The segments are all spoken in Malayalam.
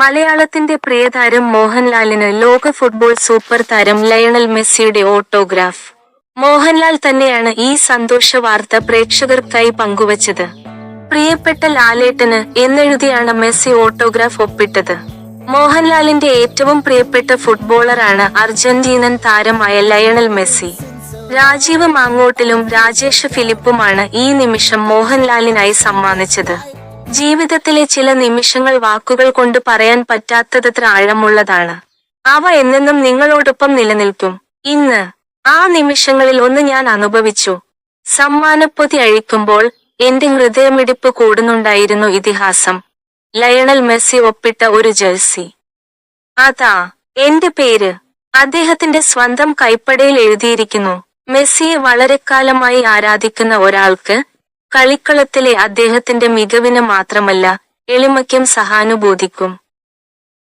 മലയാളത്തിന്റെ പ്രിയതാരം മോഹൻലാലിന് ലോക ഫുട്ബോൾ സൂപ്പർ താരം ലയണൽ മെസ്സിയുടെ ഓട്ടോഗ്രാഫ്. മോഹൻലാൽ തന്നെയാണ് ഈ സന്തോഷ വാർത്ത പ്രേക്ഷകർക്കായി പങ്കുവച്ചത്. പ്രിയപ്പെട്ട ലാലേട്ടന് എന്നെഴുതിയാണ് മെസ്സി ഓട്ടോഗ്രാഫ് ഒപ്പിട്ടത്. മോഹൻലാലിന്റെ ഏറ്റവും പ്രിയപ്പെട്ട ഫുട്ബോളറാണ് അർജന്റീനൻ താരമായ ലയണൽ മെസ്സി. രാജീവ് മാങ്ങോട്ടിലും രാജേഷ് ഫിലിപ്പുമാണ് ഈ നിമിഷം മോഹൻലാലിനായി സമ്മാനിച്ചത്. ജീവിതത്തിലെ ചില നിമിഷങ്ങൾ വാക്കുകൾ കൊണ്ട് പറയാൻ പറ്റാത്തതത്ര ആഴമുള്ളതാണ് അവ എന്നെന്നും നിങ്ങളോടൊപ്പം നിലനിൽക്കും. ഇന്ന് ആ നിമിഷങ്ങളിൽ ഒന്ന് ഞാൻ അനുഭവിച്ചു. സമ്മാനപ്പൊതി അഴിക്കുമ്പോൾ എന്റെ ഹൃദയമിടിപ്പ് കൂടുന്നുണ്ടായിരുന്നു ഇതിഹാസം. ലയണൽ മെസ്സി ഒപ്പിട്ട ഒരു ജേഴ്സി. അതാ എന്റെ പേര്. അദ്ദേഹത്തിന്റെ സ്വന്തം കൈപ്പടയിൽ എഴുതിയിരിക്കുന്നു. മെസ്സിയെ വളരെക്കാലമായി ആരാധിക്കുന്ന ഒരാൾക്ക് കളിക്കളത്തിലെ അദ്ദേഹത്തിന്റെ മികവിന് മാത്രമല്ല എളിമയ്ക്കും സഹാനുഭൂതിക്കും.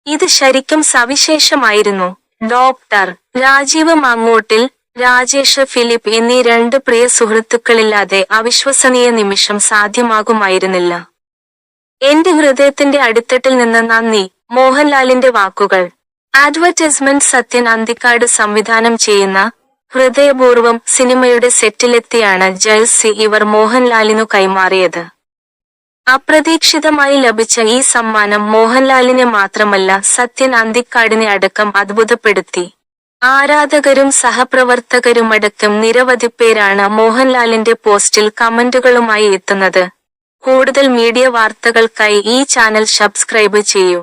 ഇത് ശരിക്കും സവിശേഷമായിരുന്നു. ഡോക്ടർ രാജീവ് മങ്ങോട്ടിൽ രാജേഷ് ഫിലിപ്പ് എന്നീ രണ്ട് പ്രിയ സുഹൃത്തുക്കളില്ലാതെ അവിശ്വസനീയ നിമിഷം സാധ്യമാകുമായിരുന്നില്ല. എന്റെ ഹൃദയത്തിന്റെ അടിത്തട്ടിൽ നിന്ന് നന്ദി. മോഹൻലാലിന്റെ വാക്കുകൾ. അഡ്വർടൈസ്മെന്റ് സത്യൻ അന്തിക്കാട് സംവിധാനം ചെയ്യുന്ന ഹൃദയപൂർവം സിനിമയുടെ സെറ്റിലെത്തിയാണ് ജേഴ്സി ഇവർ മോഹൻലാലിനു കൈമാറിയത്. അപ്രതീക്ഷിതമായി ലഭിച്ച ഈ സമ്മാനം മോഹൻലാലിനെ മാത്രമല്ല സത്യൻ അന്തിക്കാടിനെ അടക്കം അത്ഭുതപ്പെടുത്തി. ആരാധകരും സഹപ്രവർത്തകരുമടക്കം നിരവധി പേരാണ് മോഹൻലാലിന്റെ പോസ്റ്റിൽ കമന്റുകളുമായി എത്തുന്നത്. കൂടുതൽ മീഡിയ വാർത്തകൾക്കായി ഈ ചാനൽ സബ്സ്ക്രൈബ് ചെയ്യൂ.